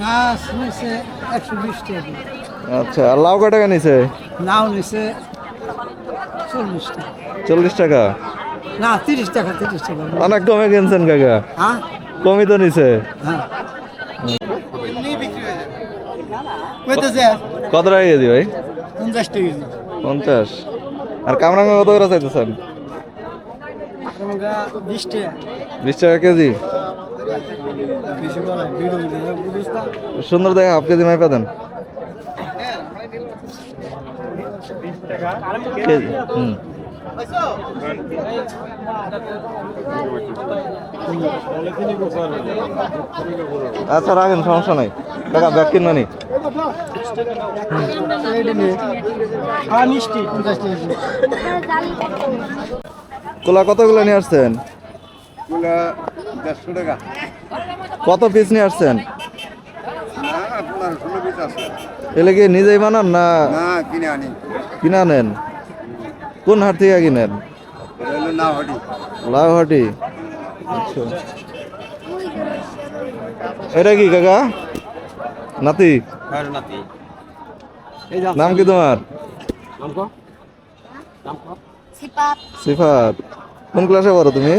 মাছ নিছে একশো বিশ টাকা আচ্ছা আর লাউ কয় টাকা নিছে? নাও নিছে চল্লিশ টাকা। চল্লিশ টাকা? না তিরিশ টাকা তিরিশ টাকা। অনেক কমে কিনছেন কাকা। হ্যাঁ? কমই তো নিছে। হ্যাঁ। কত টাকা কেজি ভাই? পঞ্চাশ টাকা পঞ্চাশ। আর কামরাঙ্গা কত করে চাইতেছেন? বিশ টাকা। বিশ টাকা কেজি বেশি বলে ভিডিও বুঝিস না সুন্দর দেখে, হাফ কেজি মাই হুম। আচ্ছা রাখেন, সমস্যা নাই। টাকা ব্যাগ কিনবা নি? মিষ্টি কোলা কতগুলো নিয়ে আসছেন? দেড়শো টাকা। কত পিস নিয়ে আসছেন? এলে কি নিজেই বানান না কিনে আনি কিনা নেন কোন হাট থেকে কিনেন? লাউহাটি। আচ্ছা। এটা কি কাকা? নাতি? নাম কি তোমার? সিফাত। কোন ক্লাসে পড়ো তুমি?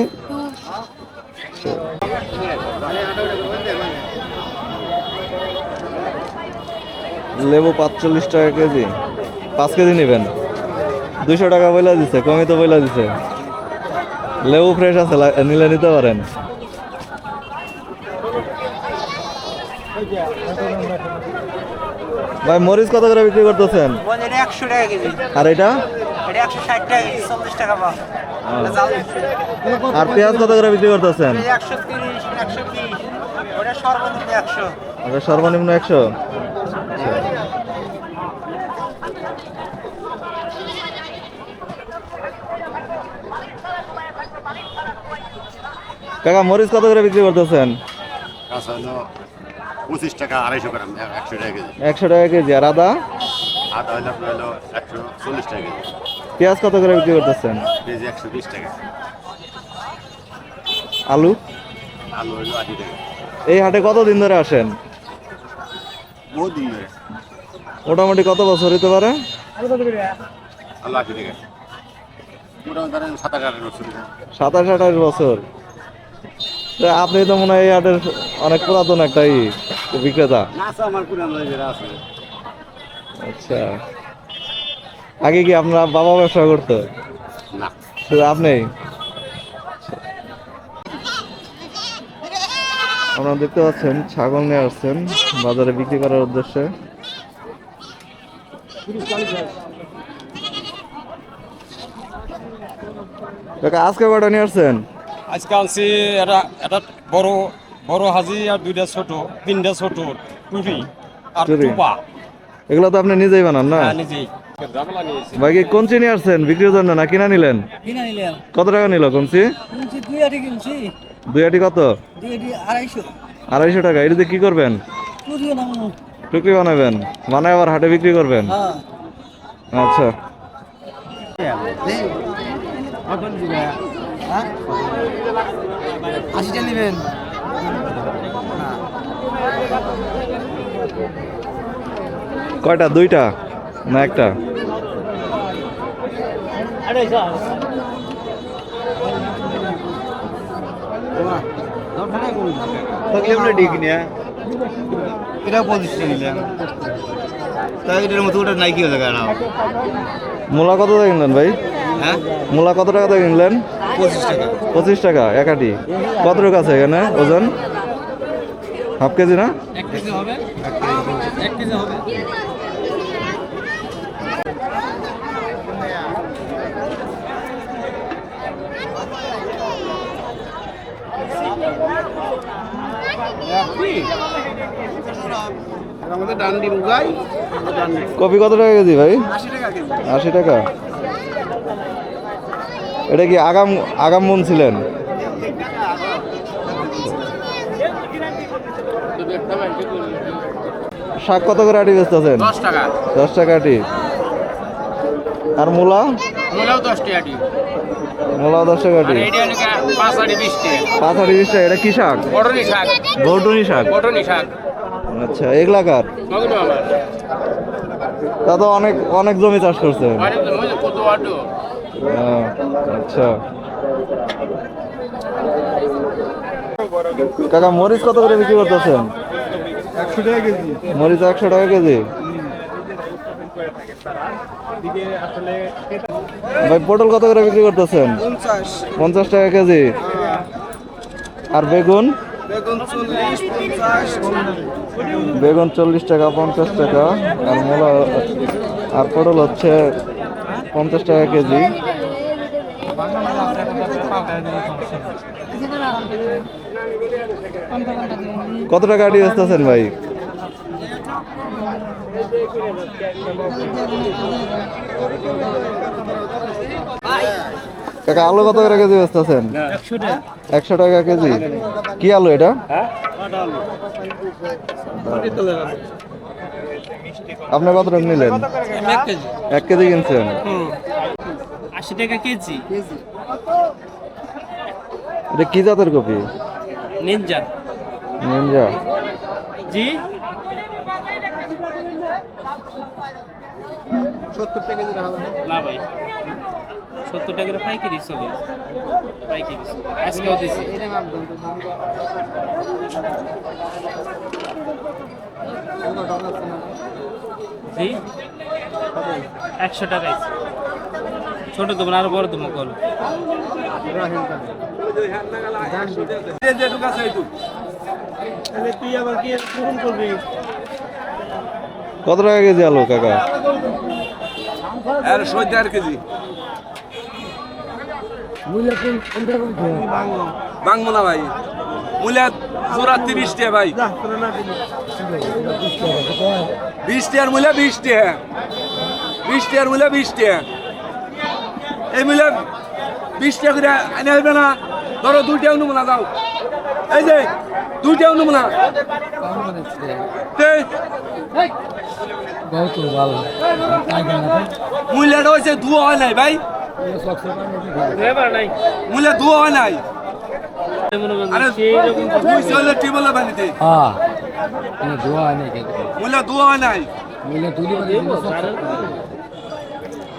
লেবু পাঁচচল্লিশ টাকা কেজি। পাঁচ কেজি নেবেন। দুইশো টাকা বইলা দিছে কমই তো বইলা দিছে। লেবু ফ্রেশ আছে নিলে নিতে পারেন। ভাই মরিচ কত করে বিক্রি করতেছেন? আর এটা? একশো ষাট টাকা চল্লিশ টাকা আর পেঁয়াজ কত করে বিক্রি করতেছেন? আচ্ছা সর্বনিম্ন একশো। কাকা, মরিচ কত করে বিক্রি করতেছেন? পঁচিশ টাকা আড়াইশো একশো টাকা কেজি। একশো টাকা কেজি আর আদা? আদা হলো একশো চল্লিশ টাকা কেজি। পেঁয়াজ কত করে বিক্রি করতেছেন? টাকা। আলু? আলু টাকা। এই হাটে কত দিন ধরে আসেন? মোটামুটি কত বছর হতে পারে? সাতাশ আঠাশ বছর। আপনি তো মনে হয় এই হাটের অনেক পুরাতন একটা বিক্রেতা। আচ্ছা। আগে কি আপনার বাবা ব্যবসা করতো? না। শুধু আপনি? আপনারা দেখতে পাচ্ছেন ছাগল নিয়ে আসছেন বাজারে বিক্রি করার উদ্দেশ্যে। আজকে কটা নিয়ে আসছেন? আজকে আনছি এটা এটা বড় বড় হাজি আর দুইটা ছোট তিনটা ছোট টুরি আর। টুপা। এগুলো তো আপনি নিজেই বানান না? হ্যাঁ, নিজেই। ভাই কোনচি নিয়ে আসছেন? বিক্রির জন্য না কিনা নিলেন? কত টাকা নিল কিনছি। দুই আটি কত? আড়াইশো। টাকা। এটা দিয়ে কি করবেন? টুকরি বানাবেন? বানায় আবার হাটে বিক্রি করবেন? হ্যাঁ। আচ্ছা। হ্যাঁ? আশিটা নেবেন। কয়টা? দুইটা? না একটা। এটা পঁচিশ নিলাম তাই এটার মতো ওটা নাইকি হয়ে গেল মূলা কত টাকা কিনলেন ভাই? হ্যাঁ? মূলা কত টাকা দিয়ে কিনলেন? পঁচিশ টাকা। পঁচিশ টাকা একাটি। কত টাকা আছে এখানে ওজন? হাফ কেজি না? এক কেজি হবে। এক কেজি হবে। কপি কত টাকা কেজি ভাই? আশি টাকা এটা কি আগাম আগাম মন ছিলেন? শাক কত করে আটি বেচতেছেন? দশ টাকা। দশ টাকা আটি। আর মূলা? মূলাও দশ টাকা দশ টাকা পাঁচ আড়ি বিশ টাকা এটা কি শাক? বটনি শাক। বৌটনি শাক? বটনি শাক। আচ্ছা এগুলা কার? তা তো অনেক অনেক জমি চাষ করছে আচ্ছা। কাকা মরিচ কত করে বিক্রি করতেছেন? একশো টাকা কেজি। মরিচ একশো টাকা কেজি? ভাই পটল কত করে বিক্রি করতেছেন? পঞ্চাশ। টাকা কেজি। আর বেগুন? বেগুন চল্লিশ বেগুন চল্লিশ টাকা পঞ্চাশ টাকা। আর মূলা আর পটল হচ্ছে পঞ্চাশ টাকা কেজি। কত টাকা আটি বেচতেছেন ভাই? কাকা আলু কত করে কেজি বেচতেছেন একশো টাকা কেজি। কি আলু এটা? আপনি কত টাকা নিলেন? এক কেজি কিনছেন? আশি টাকা কেজি। এটা কি জাতের কপি? নিনজা। নিনজা। জি? সত্তর টাকা কেজি রাখা না ভাই। সত্তর টাকা পাইকারি চলে। পাইকারি আজকেও দিছি। জি? একশো টাকাই ছোট দেবো না আরও বড় দেবো কল। কত টাকা কেজি আলু কাকা? আর সই দেড় কেজি। বাংবো না ভাই। মূল্য জোড়া তিরিশ টাকা ভাই। বিশ টাকার মূল্য বিশ টাকা বিশ টাকার মূল্য বিশ টাকা এই মূল্য বিশ টাকা করে এনে আসবে না। ধরো দুইটাও নেব না দাও এই যে দুইটাও নেব না তে, মূল্যটা হয়েছে দুয়া হয় নাই ভাই। নাই। মূল্য দুয়া হয় নাই। মনে আরে সেই রকম দুই চলে টিবলে বানিতে হ্যাঁ ধোয়া নেই কেন? মূল্য দুয়া হয় নাই। মিলে তুলি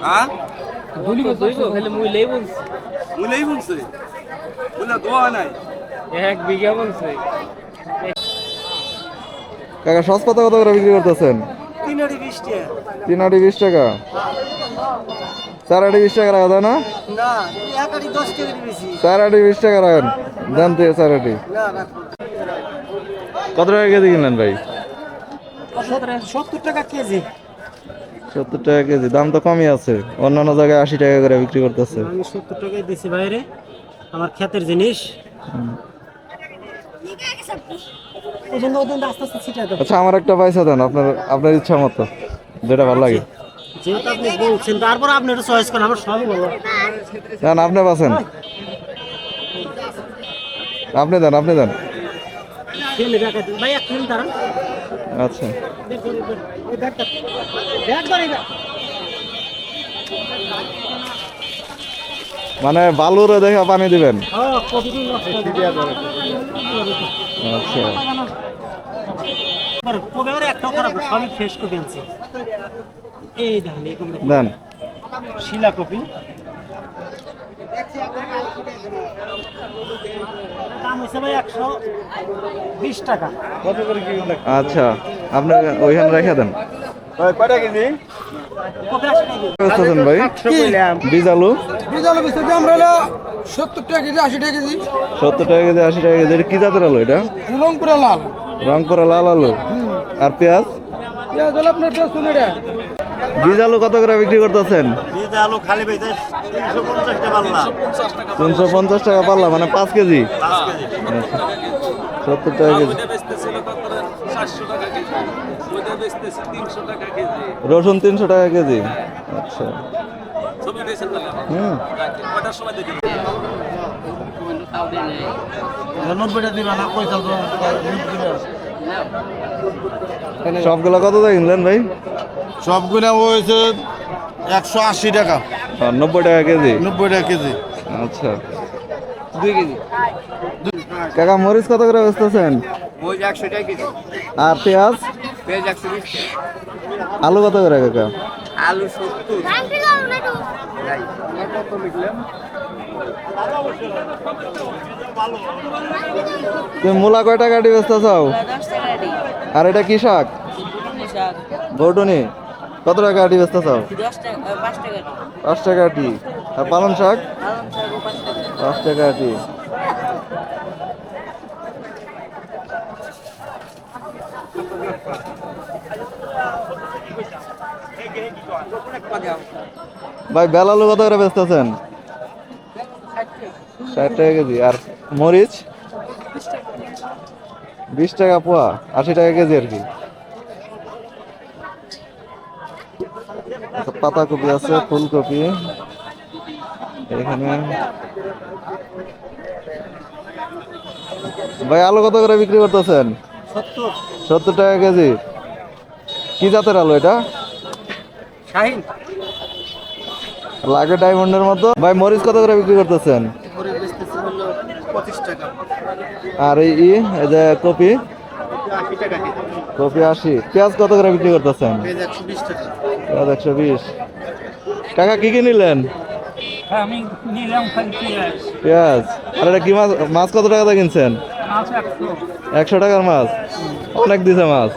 হ্যাঁ? তুলি দইব খালি মুই লেই বলছি। মূল্যই বলছে। মূল্য দুয়া হয় নাই। এক বিঘা বলছে। কাকা সস্তা কত করে বিক্রি করতেছেন? তিন আড়ি বিশ টাকা। চার আটি বিশ টাকা রাখা না? না এক আড়ি বেশি। চার টাকা রাখেন। দেন তো চার না কত টাকা কেজি কিনলেন ভাই? সত্তর টাকা কেজি। সত্তর টাকা কেজি। দাম তো কমই আছে। অন্যান্য জায়গায় আশি টাকা করে বিক্রি করতেছে। আমি সত্তর টাকায় দিছি বাইরে আমার ক্ষেতের জিনিস। আচ্ছা আমার একটা পয়সা দেন আপনার আপনার ইচ্ছা মতো যেটা ভালো লাগে। আপনি বলছেন তারপর আপনি এটা চয়েস করেন আমার সবই ভালো না না আপনি বাসেন আপনি দেন আপনি দেন। আচ্ছা। মানে বালুরে দেখে পানি দিবেন। নষ্ট আচ্ছা। কপি। দেন। শিলা আচ্ছা আপনি ওইখানে রেখে দেন। কয়টা কেজি? নাকি বীজ আলু আমরা সত্তর টাকা কেজি আশি টাকা কেজি। সত্তর টাকা কেজি আশি টাকা কেজি এটা কি জাতের আলু এটা? রংপুরে লাল। রংপুরা লাল আলু। আর পেঁয়াজ? পেঁয়াজ হলো আপনার দেড়শো টাকা। বীজ আলু কত করে বিক্রি করতেছেন? আলু খালি তিনশো পঞ্চাশ টাকা পাল্লা। টাকা মানে পাঁচ কেজি? পাঁচ কেজি। আচ্ছা। সত্তর টাকা কেজি। রসুন তিনশো টাকা কেজি? আচ্ছা। হুম। দিবা না সবগুলো কত টাকা কিনলেন ভাই? সবগুলো হয়েছে একশো আশি টাকা। আর নব্বই টাকা কেজি? নব্বই টাকা কেজি। আচ্ছা। দুই কেজি। কাকা মরিচ কত করে বেচতেছেন? একশো টাকা কেজি। আর পেঁয়াজ? পেঁয়াজ একশো বিশ আলু কত করে কাকা? আলু সত্তর। তুমি মূলা কয় টাকা আটি বেচতে চাও? আর এটা কি শাক? শাক। বৌটনি কত টাকা আটি বেচতে চাও? পাঁচ টাকা আটি আর পালং শাক? পাঁচ টাকা। আটি ভাই বেলালু কত করে বেচতেছেন? ষাট টাকা কেজি। আর মরিচ? বিশ টাকা পোয়া আশি টাকা কেজি আর কি। পাতাকপি আছে ফুলকপি। এখানে। ভাই আলু কত করে বিক্রি করতেছেন? সত্তর টাকা কেজি। কি জাতের আলু এটা? শাহিন। লাগে ডায়মন্ডের মতো? ভাই মরিচ কত করে বিক্রি করতেছেন? আর এই যে কপি? কপি আশি। পেঁয়াজ কত করে বিক্রি করতেছেন? পেঁয়াজ একশো বিশ। টাকা কি কি নিলেন? হ্যাঁ পেঁয়াজ। আর এটা কি মাছ? মাছ কত টাকা দিয়ে কিনছেন? একশো। টাকার মাছ। অনেক দিছে মাছ।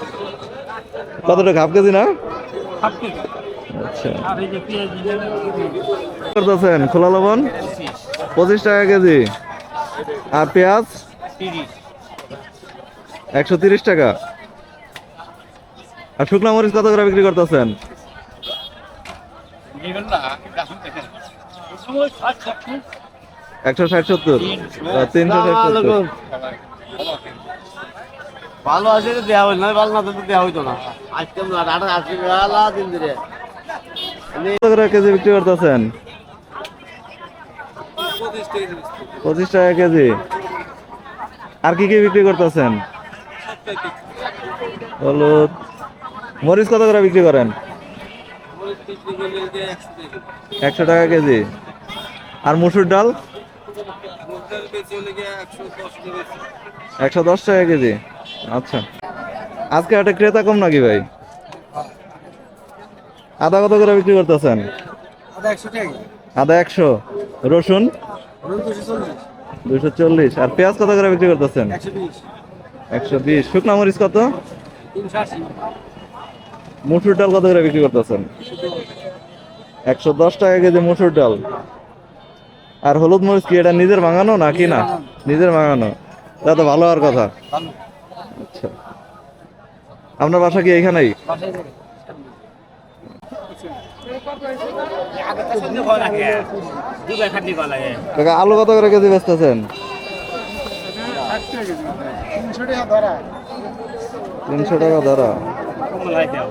কতটা হাফ কেজি না? করতেছেন খোলা লবণ? পঁচিশ টাকা কেজি। আর পেঁয়াজ? একশো তিরিশ টাকা। আর শুকনা মরিচ কত করে বিক্রি করতেছেন? একশো ষাট সত্তর। তিনশো ষাট সত্তর। ভালো আছে দেওয়া হইল না ভালো না তো দেওয়া হইতো না। আজকে আজকে দিন ধরে কত করে কেজি বিক্রি করতেছেন? পঁচিশ টাকা কেজি। আর কি কি বিক্রি করতেছেন? হলুদ। মরিচ কত করে বিক্রি করেন? একশো টাকা কেজি। আর মুসুর ডাল? একশো দশ টাকা কেজি। আচ্ছা। আজকে একটা ক্রেতা কম নাকি ভাই? আদা কত করে বিক্রি করতেছেন? আদা একশো রসুন? দুশো চল্লিশ। আর পেঁয়াজ কত করে বিক্রি করতেছেন? একশো বিশ। শুকনা মরিচ কত? মুসুর ডাল কত করে বিক্রি করতেছেন? একশো দশ টাকা কেজি মুসুর ডাল। আর হলুদ মরিচ কি এটা নিজের ভাঙানো নাকি না? নিজের ভাঙানো। তা তো ভালো হওয়ার কথা। আচ্ছা। আপনার বাসা কি এইখানেই দুবার খাটি করা লাগে কাকা, আলু কত করে কেজি বেচতেছেন? তিনশো টাকা ধরা। কমলাই দাও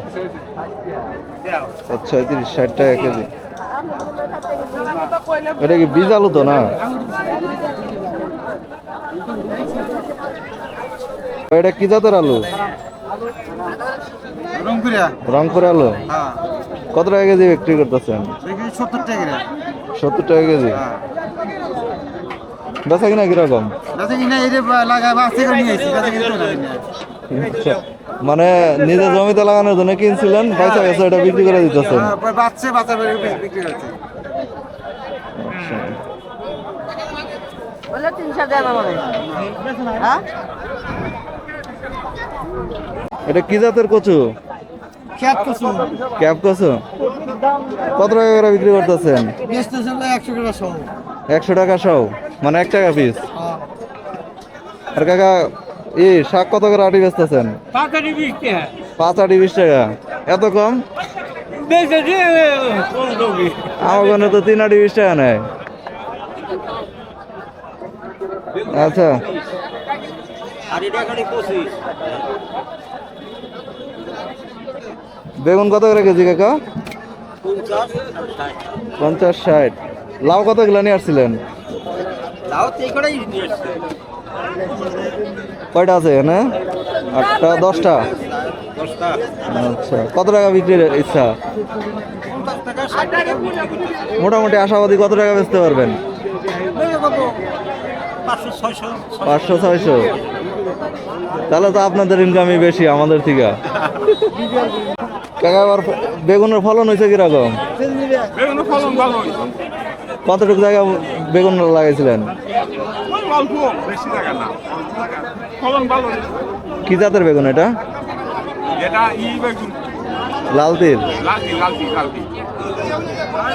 দাও আচ্ছা তিরিশ ষাট টাকা কেজি। এটা কি বীজ আলু তো না? এটা কি জাতের আলু? রংপুর আলু হ্যাঁ। কত টাকা কেজি বিক্রি করতেছেন? সত্তর টাকা সত্তর টাকা কেজি? হ্যাঁ। বেচা কিনা কীরকম? আচ্ছা, মানে নিজের জমিতে লাগানোর জন্য কিনছিলেন পয়সা গেছে এটা বিক্রি করে দিতেছেন? আচ্ছা। হ্যাঁ? এটা কি জাতের কচু? ক্যাপ কচু কত টাকা করে বিক্রি করতেছেন? একশো টাকা সহ। একশো টাকা সহ? মানে এক টাকা পিস আর কাকা ই শাক কত করে আটি বেচতেছেন? হয় পাঁচ আটি বিশ টাকা। এত কম? কোন আমার তো তিন আটি বিশ টাকা নেয়। আচ্ছা আর এটা খালি পঁচিশ বেগুন কত করে কেজি কাকা? পঞ্চাশ ষাট। লাউ কতগুলো নিয়ে আসছিলেন? কয়টা আছে এখানে? আটটা দশটা? আচ্ছা কত টাকা বিক্রির ইচ্ছা? মোটামুটি আশাবাদী কত টাকা বেচতে পারবেন? পাঁচশো ছয়শো। তাহলে তো আপনাদের ইনকামই বেশি আমাদের থেকে। কাকা আবার বেগুনের ফলন হয়েছে কীরকম? কতটুকু জায়গা বেগুন লাগাইছিলেন? কি জাতের বেগুন এটা? লাল তিল?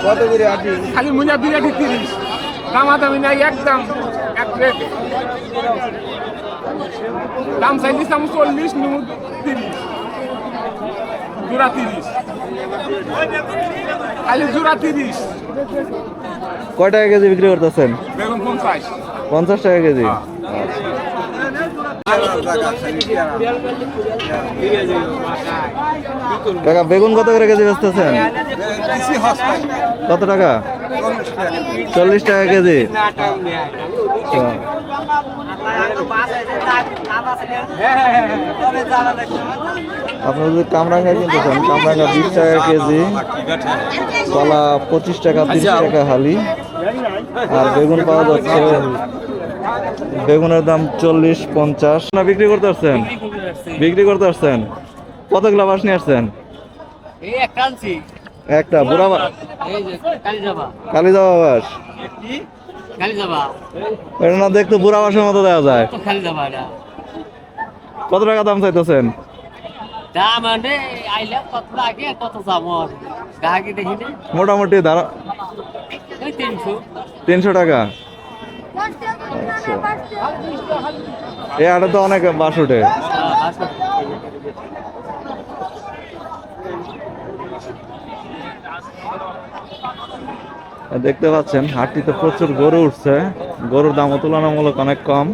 কত করে আটি? খালি মুজা দুই আটি তিরিশ। দামাদামি নাই একদম এক রেট দাম চাইছিলাম চল্লিশ নুমু তিরিশ। জোড়া তিরিশ। খালি জোড়া তিরিশ। কয় টাকা কেজি বিক্রি করতেছেন? বেগুন পঞ্চাশ। পঞ্চাশ টাকা কেজি? কাকা বেগুন কত করে কেজি বেচতেছেন? কত টাকা? চল্লিশ টাকা কেজি। আচ্ছা। আপনারা যদি কামরাঙ্গা কিনতে চান কামরাঙ্গা বিশ টাকা কেজি কলা পঁচিশ টাকা তিরিশ টাকা হালি। আর বেগুন পাওয়া যাচ্ছে বেগুনের দাম চল্লিশ পঞ্চাশ। না বিক্রি করতে আসছেন? বিক্রি করতে আসছেন? কত গ্লাবাস নিয়ে আসছেন? একটা বুড়া বা- এই যাবা কালী যাওয়া বাস এটা না দেখতে বুড়া বাসের মতো দেওয়া যায়। কত টাকা দাম চাইতেছেন? দাম মানে আইলে কত লাগে কত যাব গাহাকি দেখিনি মোটামুটি ধারা ওই তিনশো। তিনশো টাকা? আচ্ছা। এই আটা তো অনেক বাস উঠে। দেখতে পাচ্ছেন হাটটিতে প্রচুর গরু উঠছে। গরুর দামও তুলনামূলক অনেক কম।